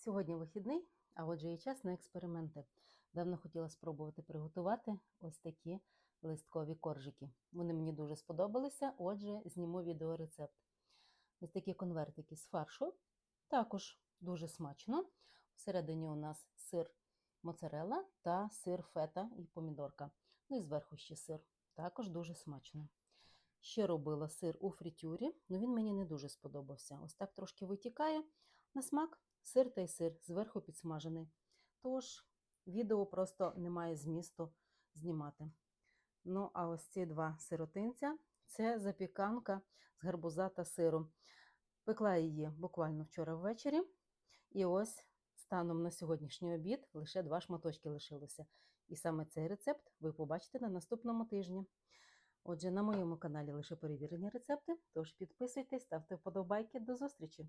Сьогодні вихідний, а отже, є час на експерименти. Давно хотіла спробувати приготувати ось такі листкові коржики. Вони мені дуже сподобалися, отже, зніму відеорецепт. Ось такі конвертики з фаршу. Також дуже смачно. Всередині у нас сир моцарелла та сир фета і помідорка. Ну і зверху ще сир. Також дуже смачно. Ще робила сир у фритюрі, але він мені не дуже сподобався. Ось так трошки витікає на смак сир та й сир, зверху підсмажений. Тож, відео просто немає змісту знімати. Ну, а ось ці два сиротинця це запіканка з гарбуза та сиру. Пекла її буквально вчора ввечері. І ось станом на сьогоднішній обід лише два шматочки лишилося. І саме цей рецепт ви побачите на наступному тижні. Отже, на моєму каналі лише перевірені рецепти, тож підписуйтесь, ставте вподобайки. До зустрічі!